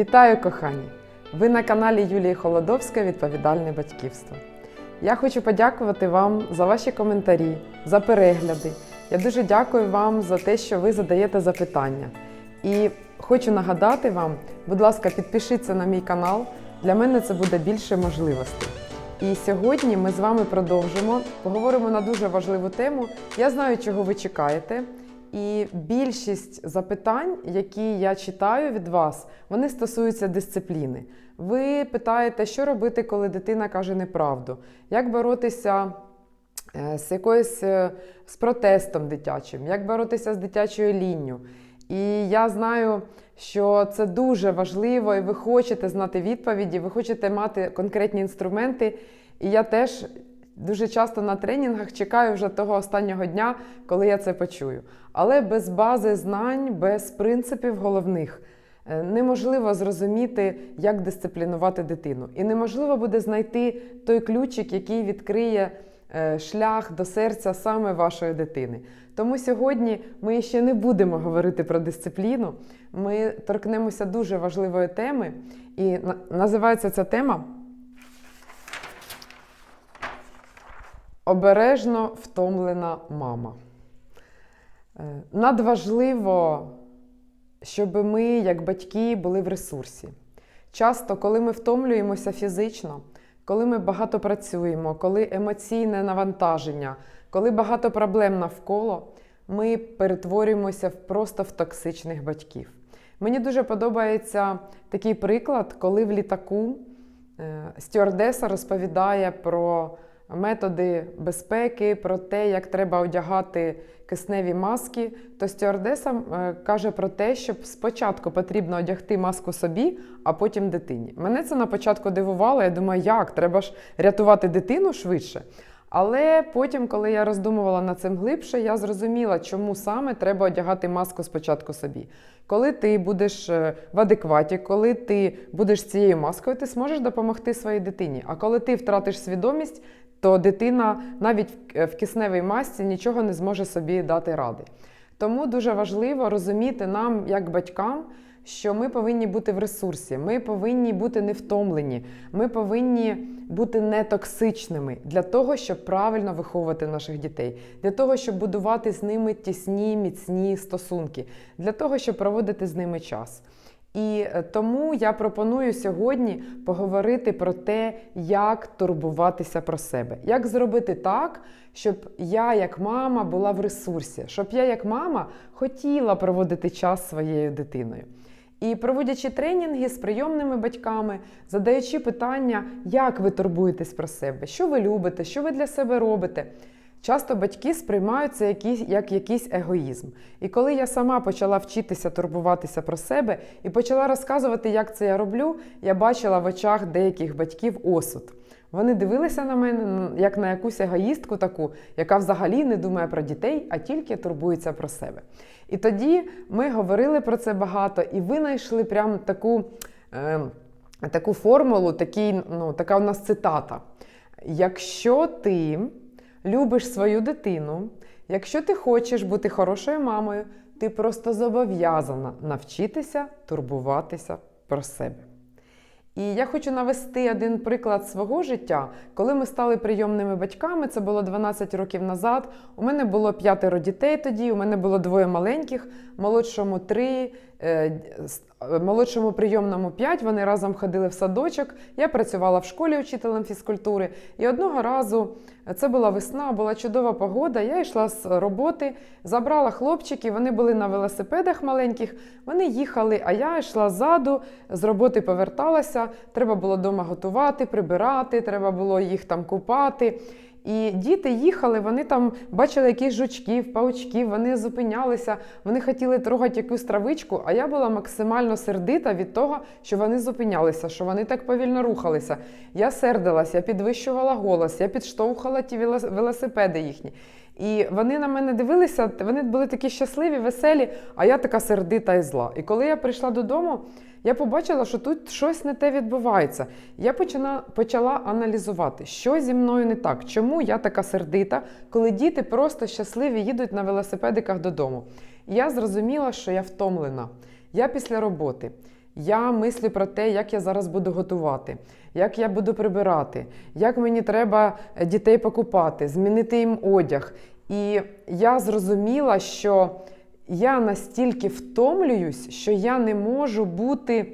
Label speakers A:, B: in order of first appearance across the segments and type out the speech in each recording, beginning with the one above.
A: Вітаю, кохані! Ви на каналі Юлії Холодовська Відповідальне батьківство. Я хочу подякувати вам за ваші коментарі, за перегляди. Я дуже дякую вам за те, що ви задаєте запитання. І хочу нагадати вам, будь ласка, підпишіться на мій канал. Для мене це буде більше можливостей. І сьогодні ми з вами продовжимо, поговоримо на дуже важливу тему. Я знаю, чого ви чекаєте. І більшість запитань, які я читаю від вас, вони стосуються дисципліни. Ви питаєте, що робити, коли дитина каже неправду, як боротися е, з якоюсь е, з протестом дитячим, як боротися з дитячою лінню. І я знаю, що це дуже важливо, і ви хочете знати відповіді, ви хочете мати конкретні інструменти. І я теж дуже часто на тренінгах чекаю вже того останнього дня, коли я це почую. Але без бази знань, без принципів головних е, неможливо зрозуміти, як дисциплінувати дитину. І неможливо буде знайти той ключик, який відкриє е, шлях до серця саме вашої дитини. Тому сьогодні ми ще не будемо говорити про дисципліну. Ми торкнемося дуже важливої теми, і називається ця тема Обережно втомлена мама. Е, Надважливо, щоб ми, як батьки, були в ресурсі. Часто, коли ми втомлюємося фізично, коли ми багато працюємо, коли емоційне навантаження, коли багато проблем навколо, ми перетворюємося просто в токсичних батьків. Мені дуже подобається такий приклад, коли в літаку е, стюардеса розповідає про методи безпеки, про те, як треба одягати кисневі маски, то стюардеса е, каже про те, що спочатку потрібно одягти маску собі, а потім дитині. Мене це на початку дивувало. Я думаю, як треба ж рятувати дитину швидше. Але потім, коли я роздумувала над цим глибше, я зрозуміла, чому саме треба одягати маску спочатку собі. Коли ти будеш е, в адекваті, коли ти будеш цією маскою, ти зможеш допомогти своїй дитині. А коли ти втратиш свідомість, то дитина навіть в- кисневій масці нічого не зможе собі дати ради. Тому дуже важливо розуміти нам, як батькам, що ми повинні бути в ресурсі, ми повинні бути не втомлені, ми повинні бути нетоксичними для того, щоб правильно виховувати наших дітей, для того, щоб будувати з ними тісні, міцні стосунки, для того, щоб проводити з ними час. І е, тому я пропоную сьогодні поговорити про те, як турбуватися про себе, як зробити так, щоб я, як мама, була в ресурсі, щоб я, як мама, хотіла проводити час своєю дитиною. І проводячи тренінги з прийомними батьками, задаючи питання, як ви турбуєтесь про себе, що ви любите, що ви для себе робите. Часто батьки сприймають це як якийсь егоїзм. І коли я сама почала вчитися турбуватися про себе і почала розказувати, як це я роблю, я бачила в очах деяких батьків осуд. Вони дивилися на мене як на якусь егоїстку таку, яка взагалі не думає про дітей, а тільки турбується про себе. І тоді ми говорили про це багато і винайшли прям таку, е, таку формулу, такий, ну, така у нас цитата. Якщо ти любиш свою дитину, якщо ти хочеш бути хорошою мамою, ти просто зобов'язана навчитися турбуватися про себе. І я хочу навести один приклад свого життя. Коли ми стали прийомними батьками, це було 12 років назад. У мене було п'ятеро дітей тоді. У мене було двоє маленьких, молодшому три, молодшому прийомному п'ять. Вони разом ходили в садочок. Я працювала в школі учителем фізкультури. І одного разу е, це була весна, була чудова погода. Я йшла з роботи, забрала хлопчиків. Вони були на велосипедах маленьких. Вони їхали, а я йшла ззаду, з роботи поверталася. Треба було вдома готувати, прибирати, треба було їх там купати. І діти їхали, вони там бачили якісь жучків, паучків, вони зупинялися, вони хотіли трогати якусь травичку, а я була максимально сердита від того, що вони зупинялися, що вони так повільно рухалися. Я сердилась, я підвищувала голос, я підштовхала ті велос- велосипеди їхні. І вони на мене дивилися, вони були такі щасливі, веселі, а я така сердита і зла. І коли я прийшла додому, я побачила, що тут щось не те відбувається. Я почала, почала аналізувати, що зі мною не так, чому я така сердита, коли діти просто щасливі їдуть на велосипедиках додому. І я зрозуміла, що я втомлена. Я після роботи. Я мислю про те, як я зараз буду готувати, як я буду прибирати, як мені треба е, дітей покупати, змінити їм одяг. І я зрозуміла, що я настільки втомлююсь, що я не можу бути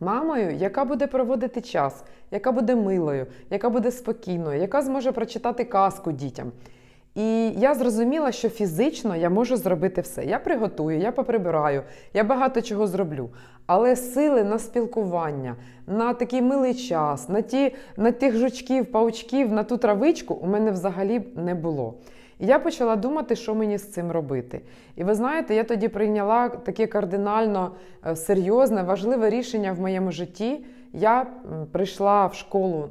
A: мамою, яка буде проводити час, яка буде милою, яка буде спокійною, яка зможе прочитати казку дітям. І я зрозуміла, що фізично я можу зробити все. Я приготую, я поприбираю, я багато чого зроблю. Але сили на спілкування, на такий милий час, на ті, на тих жучків, паучків, на ту травичку у мене взагалі не було. І я почала думати, що мені з цим робити. І ви знаєте, я тоді прийняла таке кардинально е, серйозне, важливе рішення в моєму житті. Я прийшла в школу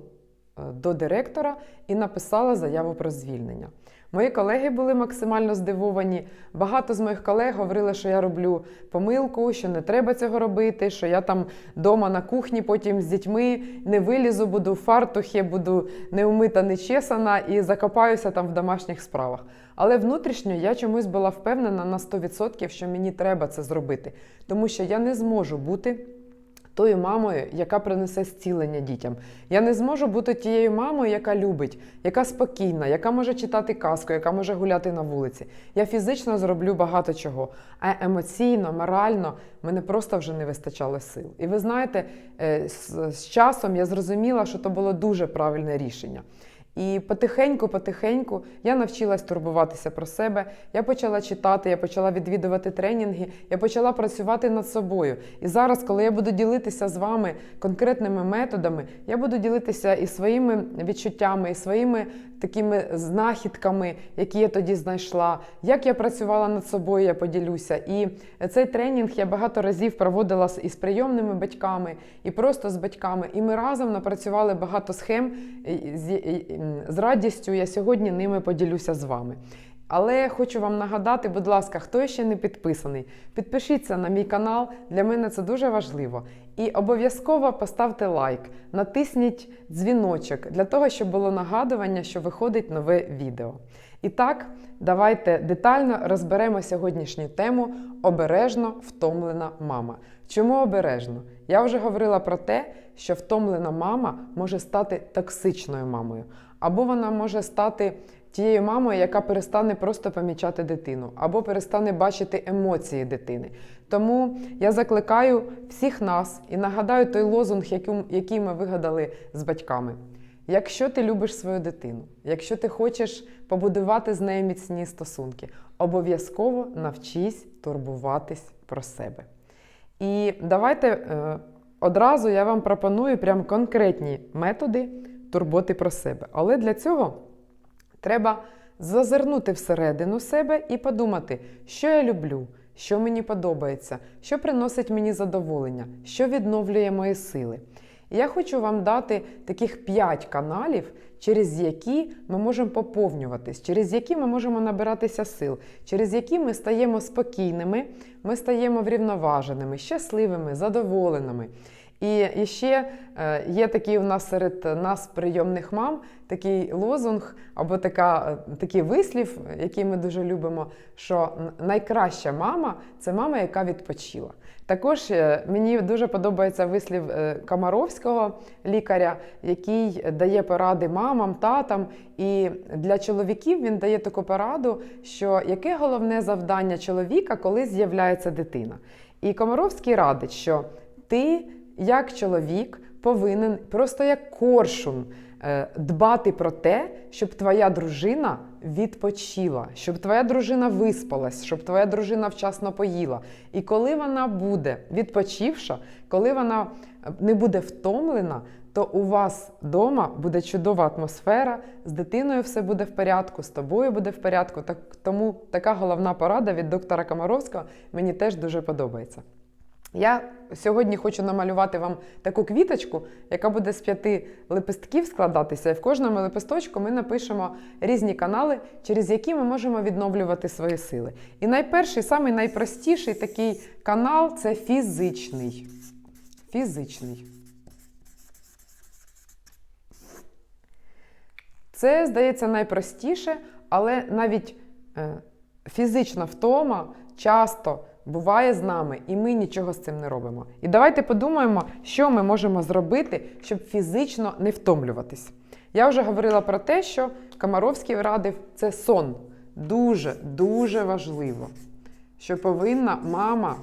A: е, до директора і написала заяву про звільнення. Мої колеги були максимально здивовані. Багато з моїх колег говорили, що я роблю помилку, що не треба цього робити, що я там вдома на кухні потім з дітьми не вилізу, буду в фартухі, буду неумита, нечесана і закопаюся там в домашніх справах. Але внутрішньо я чомусь була впевнена на 100%, що мені треба це зробити, тому що я не зможу бути тою мамою, яка принесе зцілення дітям. Я не зможу бути тією мамою, яка любить, яка спокійна, яка може читати казку, яка може гуляти на вулиці. Я фізично зроблю багато чого, а емоційно, морально мене просто вже не вистачало сил. І ви знаєте, е, з, з часом я зрозуміла, що то було дуже правильне рішення. І потихеньку-потихеньку я навчилась турбуватися про себе. Я почала читати, я почала відвідувати тренінги, я почала працювати над собою. І зараз, коли я буду ділитися з вами конкретними методами, я буду ділитися і своїми відчуттями, і своїми такими знахідками, які я тоді знайшла. Як я працювала над собою, я поділюся. І цей тренінг я багато разів проводила із прийомними батьками, і просто з батьками. І ми разом напрацювали багато схем. З радістю я сьогодні ними поділюся з вами. Але хочу вам нагадати, будь ласка, хто ще не підписаний, підпишіться на мій канал. Для мене це дуже важливо. І обов'язково поставте лайк, натисніть дзвіночок для того, щоб було нагадування, що виходить нове відео. І так, давайте детально розберемо сьогоднішню тему обережно втомлена мама. Чому обережно? Я вже говорила про те, що втомлена мама може стати токсичною мамою, або вона може стати тією мамою, яка перестане просто помічати дитину, або перестане бачити емоції дитини. Тому я закликаю всіх нас і нагадаю той лозунг, який- ми вигадали з батьками. Якщо ти любиш свою дитину, якщо ти хочеш побудувати з нею міцні стосунки, обов'язково навчись турбуватись про себе. І давайте е, одразу я вам пропоную прям конкретні методи турботи про себе. Але для цього треба зазирнути всередину себе і подумати, що я люблю, що мені подобається, що приносить мені задоволення, що відновлює мої сили. Я хочу вам дати таких 5 каналів, через які ми можемо поповнюватись, через які ми можемо набиратися сил, через які ми стаємо спокійними, ми стаємо врівноваженими, щасливими, задоволеними. І, і ще е, є такий у нас серед нас прийомних мам такий лозунг або така, е, такий вислів, який ми дуже любимо, що найкраща мама це мама, яка відпочила. Також е, мені дуже подобається вислів Камаровського лікаря, який дає поради мамам, татам. І для чоловіків він дає таку пораду, що яке головне завдання чоловіка, коли з'являється дитина. І Комаровський радить, що ти, як чоловік, повинен просто як коршун е, дбати про те, щоб твоя дружина відпочила, щоб твоя дружина виспалась, щоб твоя дружина вчасно поїла. І коли вона буде відпочивша, коли вона е, не буде втомлена, то у вас вдома буде чудова атмосфера, з дитиною все буде в порядку, з тобою буде в порядку. Так, тому така головна порада від доктора Комаровського мені теж дуже подобається. Я сьогодні хочу намалювати вам таку квіточку, яка буде з п'яти лепестків складатися, і в кожному лепесточку ми напишемо різні канали, через які ми можемо відновлювати свої сили. І найперший, самий найпростіший такий канал це фізичний. Фізичний. Це, здається, найпростіше, але навіть е, фізична втома часто буває з нами, і ми нічого з цим не робимо. І давайте подумаємо, що ми можемо зробити, щоб фізично не втомлюватись. Я вже говорила про те, що Комаровський радив це сон. Дуже, дуже важливо, що повинна мама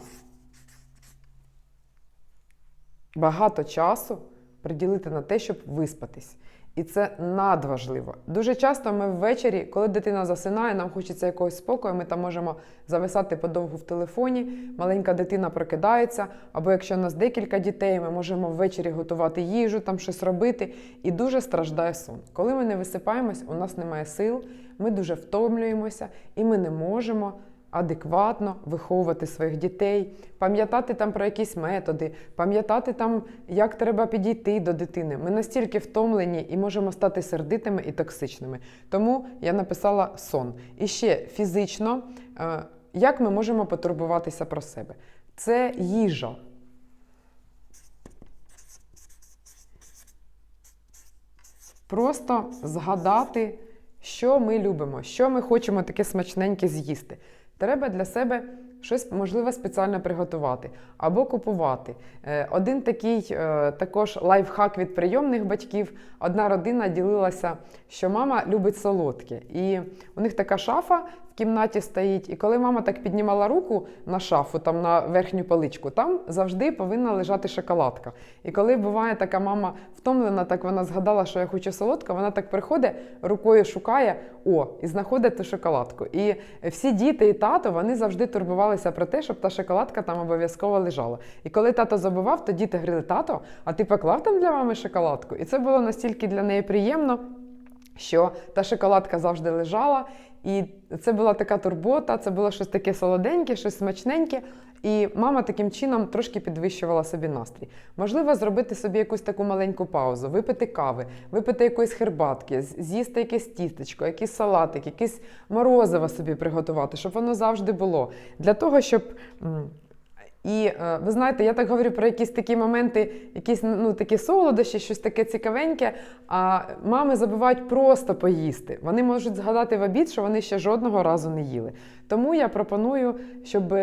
A: багато часу приділити на те, щоб виспатись. І це надважливо. Дуже часто ми ввечері, коли дитина засинає, нам хочеться якогось спокою, ми там можемо зависати подовгу в телефоні, маленька дитина прокидається, або якщо у нас декілька дітей, ми можемо ввечері готувати їжу, там щось робити, і дуже страждає сон. Коли ми не висипаємось, у нас немає сил, ми дуже втомлюємося і ми не можемо адекватно виховувати своїх дітей, пам'ятати там про якісь методи, пам'ятати там, як треба підійти до дитини. Ми настільки втомлені і можемо стати сердитими і токсичними. Тому я написала сон. І ще фізично, е, як ми можемо потурбуватися про себе? Це їжа. Просто згадати, що ми любимо, що ми хочемо таке смачненьке з'їсти. Треба для себе щось можливо спеціально приготувати або купувати. Е, Один такий е, також лайфхак від прийомних батьків. Одна родина ділилася, що мама любить солодке. І у них така шафа кімнаті стоїть. І коли мама так піднімала руку на шафу, там на верхню поличку, там завжди повинна лежати шоколадка. І коли буває така мама втомлена, так вона згадала, що я хочу солодка, вона так приходить, рукою шукає, о, і знаходить ту шоколадку. І всі діти і тато вони завжди турбувалися про те, щоб та шоколадка там обов'язково лежала. І коли тато забував, то діти говорили, тато, а ти поклав там для мами шоколадку? І це було настільки для неї приємно, що та шоколадка завжди лежала. І це була така турбота, це було щось таке солоденьке, щось смачненьке. І мама таким чином трошки підвищувала собі настрій. Можливо, зробити собі якусь таку маленьку паузу, випити кави, випити якоїсь хербатки, з'їсти якесь тістечко, якийсь салатик, якесь морозиво собі приготувати, щоб воно завжди було. Для того, щоб. І е, ви знаєте, я так говорю про якісь такі моменти, якісь ну такі солодощі, щось таке цікавеньке. А мами забувають просто поїсти. Вони можуть згадати в обід, що вони ще жодного разу не їли. Тому я пропоную, щоб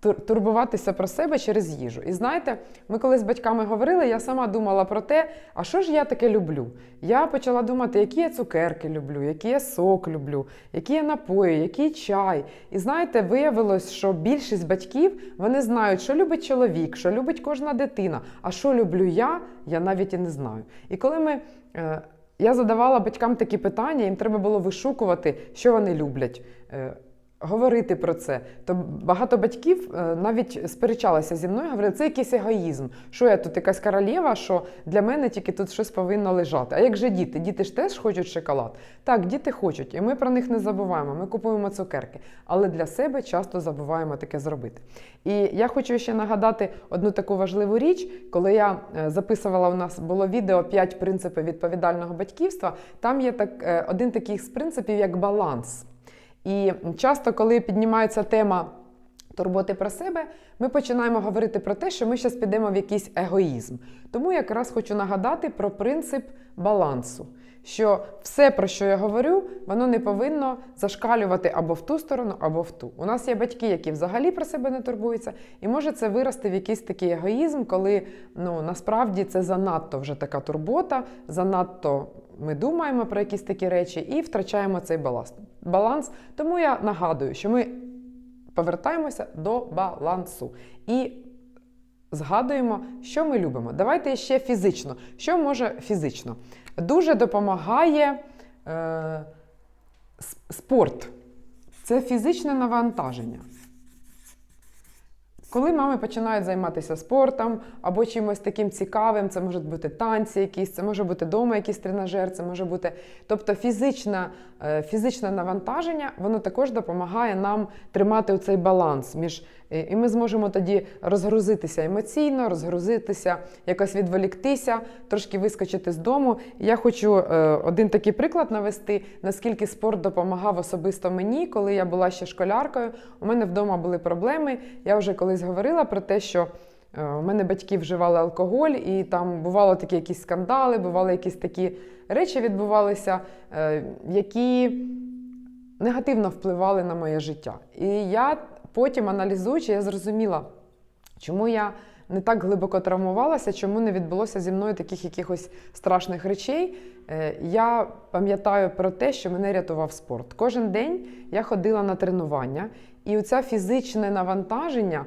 A: турбуватися про себе через їжу. І знаєте, ми коли з батьками говорили, я сама думала про те, а що ж я таке люблю. Я почала думати, які я цукерки люблю, який я сок люблю, які я напої, який чай. І знаєте, виявилось, що більшість батьків вони знають, що любить чоловік, що любить кожна дитина. А що люблю я, я навіть і не знаю. І коли ми. е, я задавала батькам такі питання, їм треба було вишукувати, що вони люблять. Говорити про це, то багато батьків е, навіть сперечалися зі мною, говорили, це якийсь егоїзм. Що я тут якась королева, що для мене тільки тут щось повинно лежати. А як же діти? Діти ж теж хочуть шоколад. Так, діти хочуть, і ми про них не забуваємо. Ми купуємо цукерки, але для себе часто забуваємо таке зробити. І я хочу ще нагадати одну таку важливу річ, коли я е, записувала у нас було відео «5 принципів відповідального батьківства. Там є так е, один такий з принципів як баланс. І часто, коли піднімається тема турботи про себе, ми починаємо говорити про те, що ми зараз підемо в якийсь егоїзм. Тому якраз хочу нагадати про принцип балансу. Що все, про що я говорю, воно не повинно зашкалювати або в ту сторону, або в ту. У нас є батьки, які взагалі про себе не турбуються, і може це вирости в якийсь такий егоїзм, коли ну насправді це занадто вже така турбота, занадто ми думаємо про якісь такі речі і втрачаємо цей баланс. Баланс. Тому я нагадую, що ми повертаємося до балансу і згадуємо, що ми любимо. Давайте ще фізично. Що може фізично? Дуже допомагає е, спорт. Це фізичне навантаження. Коли мами починають займатися спортом або чимось таким цікавим, це можуть бути танці якісь, це може бути вдома якийсь тренажер, це може бути. Тобто фізичне, фізичне навантаження, воно також допомагає нам тримати цей баланс між. І ми зможемо тоді розгрузитися емоційно, розгрузитися, якось відволіктися, трошки вискочити з дому. Я хочу е, один такий приклад навести, наскільки спорт допомагав особисто мені, коли я була ще школяркою. У мене вдома були проблеми. Я вже колись говорила про те, що е, у мене батьки вживали алкоголь, і там бувало такі якісь скандали, бували якісь такі речі відбувалися, е, які негативно впливали на моє життя. І я потім, аналізуючи, я зрозуміла, чому я не так глибоко травмувалася, чому не відбулося зі мною таких якихось страшних речей. Е, Я пам'ятаю про те, що мене рятував спорт. Кожен день я ходила на тренування, і оце фізичне навантаження,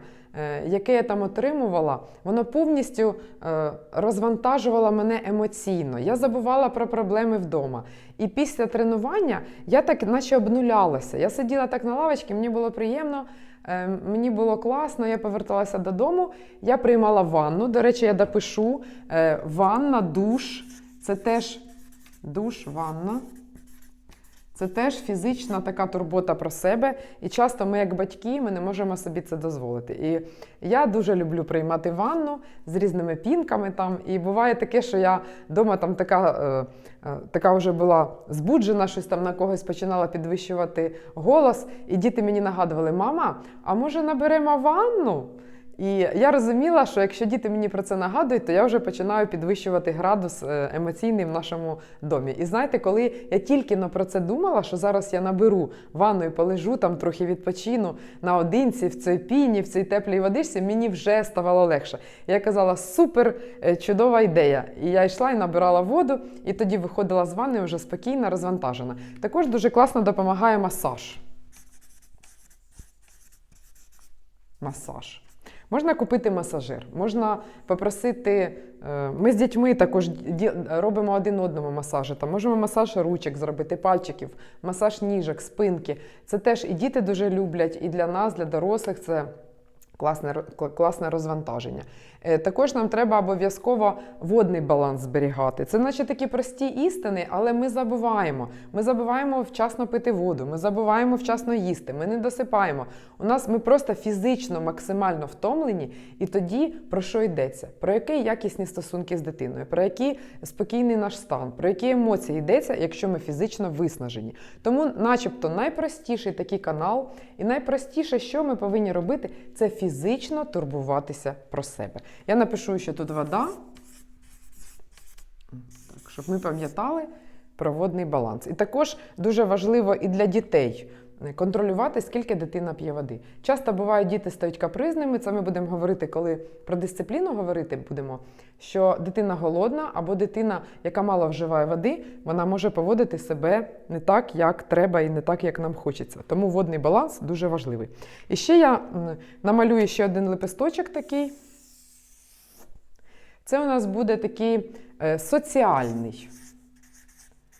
A: яке я там отримувала, воно повністю е, розвантажувало мене емоційно. Я забувала про проблеми вдома. І після тренування я так наче обнулялася. Я сиділа так на лавочці, мені було приємно. Е, Мені було класно, я поверталася додому. Я приймала ванну. До речі, я допишу е, ванна, душ. Це теж душ, ванна. Це теж фізична така турбота про себе. І часто ми, як батьки, ми не можемо собі це дозволити. І я дуже люблю приймати ванну з різними пінками. Там. І буває таке, що я вдома там така, е, е, така вже була збуджена, щось там на когось починала підвищувати голос. І діти мені нагадували: мама, а може наберемо ванну? І я розуміла, що якщо діти мені про це нагадують, то я вже починаю підвищувати градус е, емоційний в нашому домі. І знаєте, коли я тільки но про це думала, що зараз я наберу ванну і полежу там трохи відпочину наодинці в цій піні, в цій теплій водичці, мені вже ставало легше. Я казала, супер е, чудова ідея. І я йшла і набирала воду, і тоді виходила з ванни вже спокійна, розвантажена. Також дуже класно допомагає масаж. Масаж. Можна купити масажир, можна попросити. е, Ми з дітьми також робимо один одному масажі. Там можемо масаж ручок зробити, пальчиків, масаж ніжок, спинки. Це теж і діти дуже люблять, і для нас, для дорослих це класне, класне розвантаження. Е, Також нам треба обов'язково водний баланс зберігати. Це наче такі прості істини, але ми забуваємо. Ми забуваємо вчасно пити воду, ми забуваємо вчасно їсти, ми не досипаємо. У нас ми просто фізично максимально втомлені, і тоді про що йдеться? Про які якісні стосунки з дитиною, про який спокійний наш стан, про які емоції йдеться, якщо ми фізично виснажені. Тому, начебто, найпростіший такий канал, і найпростіше, що ми повинні робити, це фізично турбуватися про себе. Я напишу, що тут вода, так, щоб ми пам'ятали про водний баланс. І також дуже важливо і для дітей контролювати, скільки дитина п'є води. Часто буває, діти стають капризними. Це ми будемо говорити, коли про дисципліну говорити будемо. Що дитина голодна або дитина, яка мало вживає води, вона може поводити себе не так, як треба, і не так, як нам хочеться. Тому водний баланс дуже важливий. І ще я намалюю ще один лепесточок такий. Це у нас буде такий е, соціальний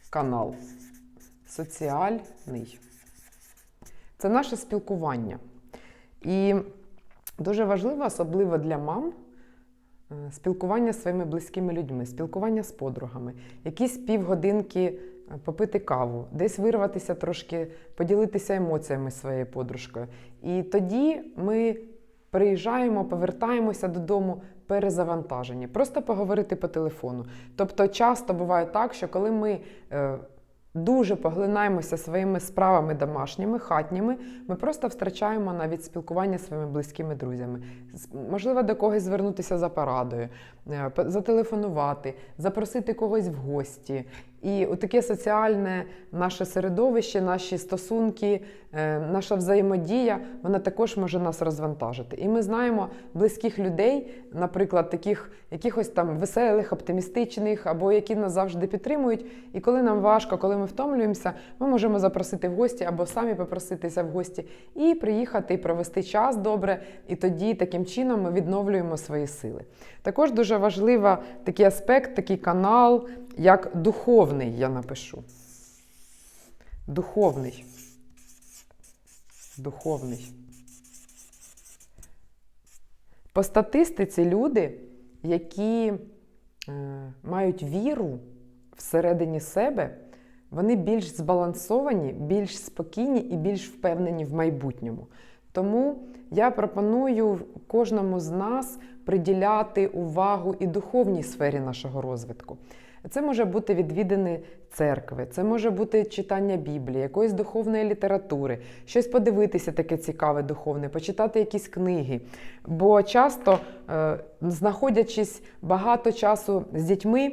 A: канал. Соціальний. Це наше спілкування. І дуже важливо, особливо для мам, е, спілкування з своїми близькими людьми, спілкування з подругами, якісь півгодинки е, попити каву, десь вирватися трошки, поділитися емоціями своєю подружкою. І тоді ми приїжджаємо, повертаємося додому перезавантажені, просто поговорити по телефону. Тобто, часто буває так, що коли ми е, дуже поглинаємося своїми справами домашніми, хатніми, ми просто втрачаємо навіть спілкування з своїми близькими друзями. Можливо, до когось звернутися за порадою, е, зателефонувати, запросити когось в гості. І таке соціальне наше середовище, наші стосунки, е, наша взаємодія, вона також може нас розвантажити. І ми знаємо близьких людей, наприклад, таких якихось там веселих, оптимістичних, або які нас завжди підтримують. І коли нам важко, коли ми втомлюємося, ми можемо запросити в гості або самі попроситися в гості і приїхати і провести час добре. І тоді таким чином ми відновлюємо свої сили. Також дуже важливий такий аспект, такий канал, як духовний, я напишу. Духовний. Духовний. По статистиці люди, які е, мають віру всередині себе, вони більш збалансовані, більш спокійні і більш впевнені в майбутньому. Тому я пропоную кожному з нас приділяти увагу і духовній сфері нашого розвитку. Це може бути відвідини церкви, це може бути читання Біблії, якоїсь духовної літератури, щось подивитися таке цікаве духовне, почитати якісь книги. Бо часто, е, знаходячись багато часу з дітьми,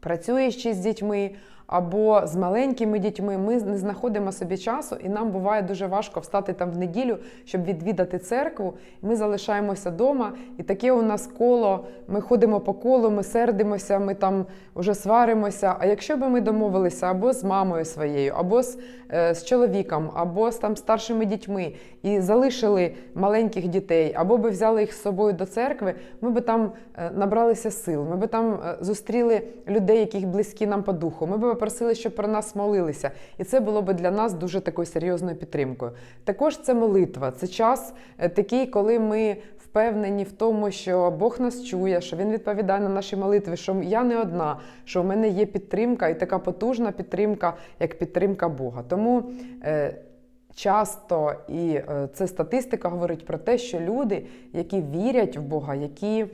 A: працюючи з дітьми, або з маленькими дітьми, ми не знаходимо собі часу, і нам буває дуже важко встати там в неділю, щоб відвідати церкву. Ми залишаємося вдома, і таке у нас коло. Ми ходимо по колу, ми сердимося, ми там вже сваримося. А якщо б ми домовилися або з мамою своєю, або з, е, з чоловіком, або з там старшими дітьми, і залишили маленьких дітей, або би взяли їх з собою до церкви, ми би там е, набралися сил, ми би там е, зустріли людей, яких близькі нам по духу. Ми би попросили, щоб про нас молилися. І це було би для нас дуже такою серйозною підтримкою. Також це молитва, це час е, такий, коли ми впевнені в тому, що Бог нас чує, що Він відповідає на наші молитви, що я не одна, що в мене є підтримка і така потужна підтримка, як підтримка Бога. Тому е, часто і е, це статистика говорить про те, що люди, які вірять в Бога, які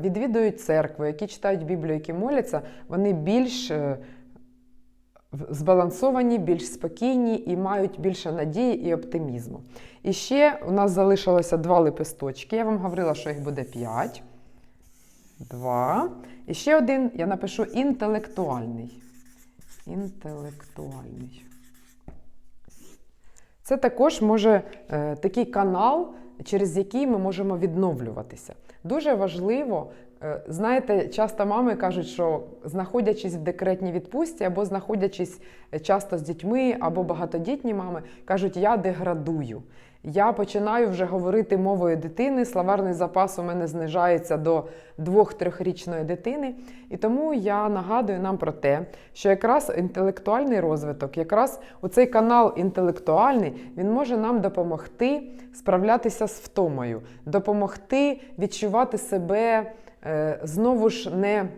A: відвідують церкву, які читають Біблію, які моляться, вони більш збалансовані, більш спокійні і мають більше надії і оптимізму. І ще у нас залишилося два лепесточки. Я вам говорила, що їх буде п'ять. Два. І ще один я напишу інтелектуальний. Інтелектуальний. Це також може е, такий канал, через який ми можемо відновлюватися. Дуже важливо, знаєте, часто мами кажуть, що знаходячись в декретній відпустці, або знаходячись е, часто з дітьми, або багатодітні мами, кажуть, я деградую. Я починаю вже говорити мовою дитини. Словарний запас у мене знижається до 2-3-річної дитини. І тому я нагадую нам про те, що якраз інтелектуальний розвиток, якраз у цей канал інтелектуальний, він може нам допомогти справлятися з втомою, допомогти відчувати себе е, знову ж не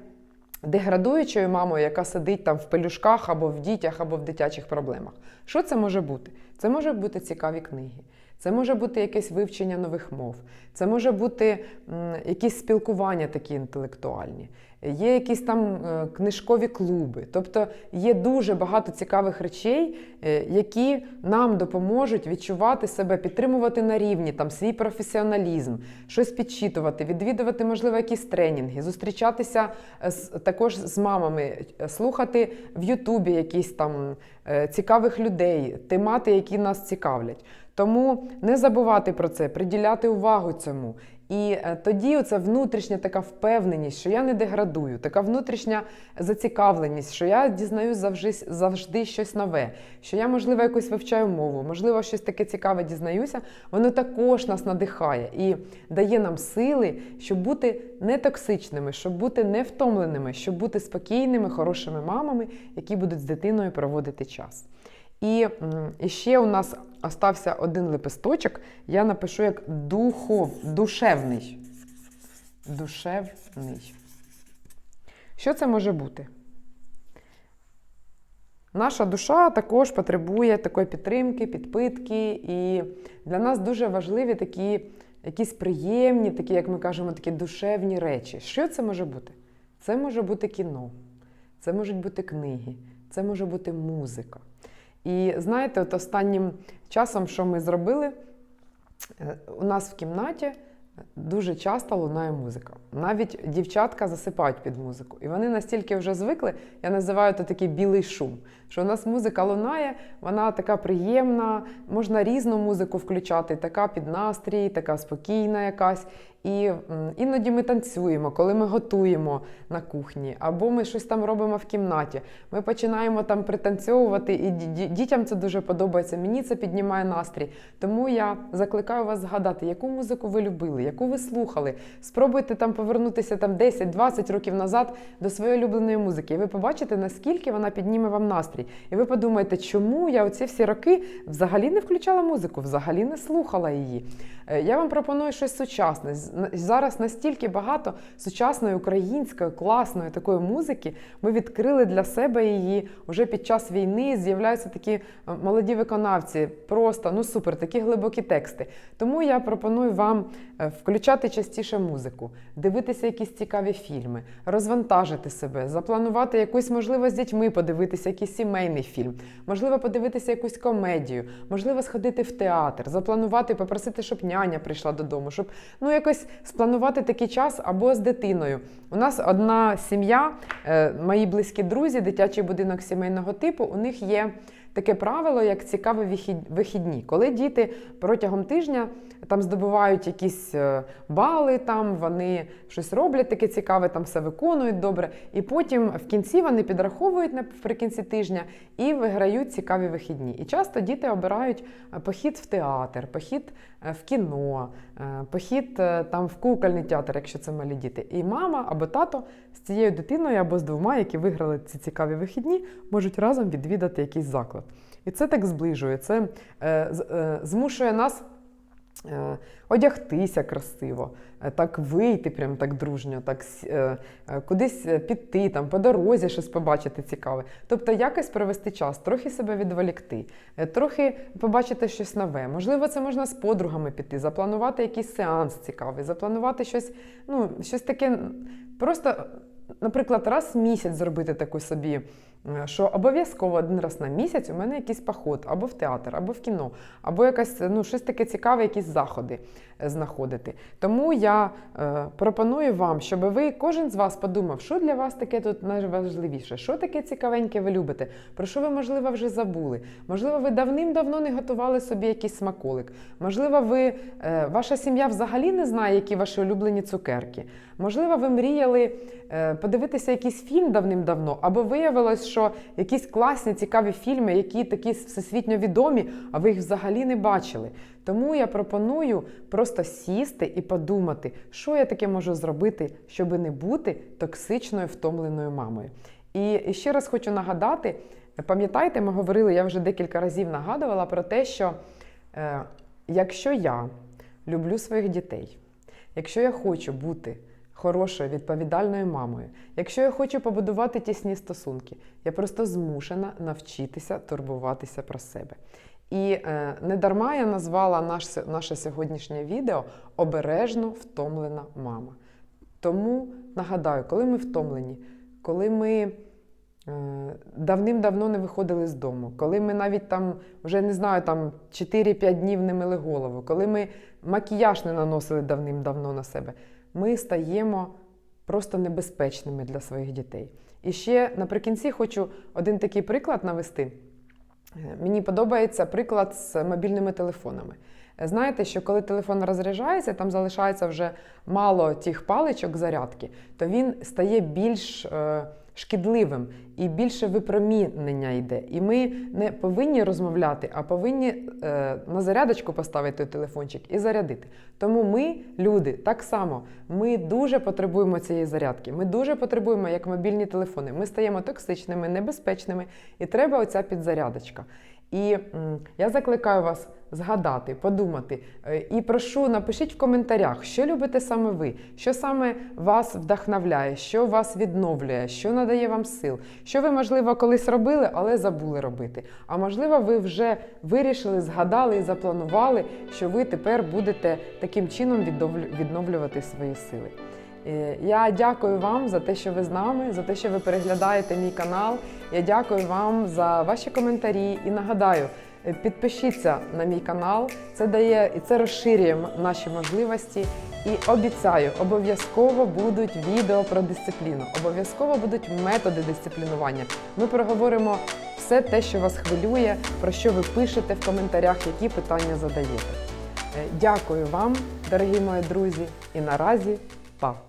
A: деградуючою мамою, яка сидить там в пелюшках або в дітях, або в дитячих проблемах. Що це може бути? Це можуть бути цікаві книги. Це може бути якесь вивчення нових мов, це може бути якісь спілкування такі інтелектуальні, є якісь там е, книжкові клуби. Тобто є дуже багато цікавих речей, е, які нам допоможуть відчувати себе, підтримувати на рівні там свій професіоналізм, щось підчитувати, відвідувати, можливо, якісь тренінги, зустрічатися е, з, також з мамами, слухати в Ютубі якісь там цікавих людей, темати, які нас цікавлять. Тому не забувати про це, приділяти увагу цьому. І е, тоді оця внутрішня така впевненість, що я не деградую, така внутрішня зацікавленість, що я дізнаюсь завжди, завжди щось нове, що я, можливо, якось вивчаю мову, можливо, щось таке цікаве дізнаюся, воно також нас надихає і дає нам сили, щоб бути не токсичними, щоб бути невтомленими, щоб бути спокійними, хорошими мамами, які будуть з дитиною проводити час. І ще у нас остався один лепесточок. Я напишу як духов, душевний. Душевний. Що це може бути? Наша душа також потребує такої підтримки, підпитки, і для нас дуже важливі такі якісь приємні, такі, як ми кажемо, такі душевні речі. Що це може бути? Це може бути кіно, це можуть бути книги, це може бути музика. І знаєте, от останнім часом, що ми зробили, е, у нас в кімнаті дуже часто лунає музика. Навіть дівчатка засипають під музику. І вони настільки вже звикли, я називаю це такий білий шум. Що у нас музика лунає, вона така приємна, можна різну музику включати, така під настрій, така спокійна якась. І іноді ми танцюємо, коли ми готуємо на кухні, або ми щось там робимо в кімнаті. Ми починаємо там пританцьовувати, і ді- ді- дітям це дуже подобається. Мені це піднімає настрій. Тому я закликаю вас згадати, яку музику ви любили, яку ви слухали. Спробуйте там повернутися там 10-20 років назад до своєї улюбленої музики. І ви побачите, наскільки вона підніме вам настрій. І ви подумаєте, чому я оці всі роки взагалі не включала музику, взагалі не слухала її. Е, Я вам пропоную щось сучасне. Зараз настільки багато сучасної української класної такої музики. Ми відкрили для себе її вже під час війни. З'являються такі е, молоді виконавці. Просто ну супер, такі глибокі тексти. Тому я пропоную вам е, включати частіше музику, дивитися якісь цікаві фільми, розвантажити себе, запланувати якусь можливо з дітьми, подивитися якийсь сімейний фільм, можливо, подивитися якусь комедію, можливо, сходити в театр, запланувати, попросити, щоб няня прийшла додому, щоб ну якось якось спланувати такий час або з дитиною. У нас одна сім'я, е, мої близькі друзі, дитячий будинок сімейного типу. У них є таке правило, як цікаві вихідні, коли діти протягом тижня там здобувають якісь е, бали, там вони щось роблять таке цікаве, там все виконують добре. І потім в кінці вони підраховують наприкінці тижня і виграють цікаві вихідні. І часто діти обирають е, похід в театр, похід е, в кіно, похід там в кукольний театр, якщо це малі діти. І мама або тато з цією дитиною або з двома, які виграли ці цікаві вихідні, можуть разом відвідати якийсь заклад. І це так зближує, це е, е, змушує нас одягтися красиво, е, так вийти прям так дружньо, так е, е, кудись е, піти, там, по дорозі щось побачити цікаве. Тобто якось провести час, трохи себе відволікти, е, трохи побачити щось нове. Можливо, це можна з подругами піти, запланувати якийсь сеанс цікавий, запланувати щось, ну, щось таке просто. Наприклад, раз в місяць зробити таку собі, е, що обов'язково один раз на місяць у мене якийсь поход або в театр, або в кіно, або якась ну, щось таке цікаве, якісь заходи е, знаходити. Тому я е, пропоную вам, щоб ви кожен з вас подумав, що для вас таке тут найважливіше, що таке цікавеньке ви любите, про що ви, можливо, вже забули. Можливо, ви давним-давно не готували собі якийсь смаколик. Можливо, ви, е, ваша сім'я взагалі не знає, які ваші улюблені цукерки. Можливо, ви мріяли е, подивитися якийсь фільм давним-давно, або виявилось, що якісь класні, цікаві фільми, які такі всесвітньо відомі, а ви їх взагалі не бачили. Тому я пропоную просто сісти і подумати, що я таке можу зробити, щоб не бути токсичною втомленою мамою. І, ще раз хочу нагадати: пам'ятаєте, ми говорили, я вже декілька разів нагадувала про те, що е, якщо я люблю своїх дітей, якщо я хочу бути хорошою, відповідальною мамою, якщо я хочу побудувати тісні стосунки, я просто змушена навчитися турбуватися про себе. І е, не дарма я назвала наш, наше сьогоднішнє відео обережно втомлена мама. Тому нагадаю, коли ми втомлені, коли ми е, давним-давно не виходили з дому, коли ми навіть там вже не знаю, там 4-5 днів не мили голову, коли ми макіяж не наносили давним-давно на себе, ми стаємо просто небезпечними для своїх дітей. І ще наприкінці хочу один такий приклад навести. Е, Мені подобається приклад з мобільними телефонами. Е, Знаєте, що коли телефон розряджається, там залишається вже мало тих паличок зарядки, то він стає більш е, шкідливим і більше випромінення йде. І ми не повинні розмовляти, а повинні е, на зарядочку поставити телефончик і зарядити. Тому ми, люди, так само, ми дуже потребуємо цієї зарядки. Ми дуже потребуємо, як мобільні телефони. Ми стаємо токсичними, небезпечними, і треба оця підзарядочка. І я закликаю вас згадати, подумати е, і прошу, напишіть в коментарях, що любите саме ви, що саме вас вдохновляє, що вас відновлює, що надає вам сил, що ви, можливо, колись робили, але забули робити. А можливо, ви вже вирішили, згадали і запланували, що ви тепер будете таким чином відновлю- відновлювати свої сили. Е, Я дякую вам за те, що ви з нами, за те, що ви переглядаєте мій канал. Я дякую вам за ваші коментарі і нагадаю. е, Підпишіться на мій канал, це дає і це розширює наші можливості. І обіцяю, обов'язково будуть відео про дисципліну, обов'язково будуть методи дисциплінування. Ми проговоримо все те, що вас хвилює, про що ви пишете в коментарях, які питання задаєте. Е, Дякую вам, дорогі мої друзі, і наразі па!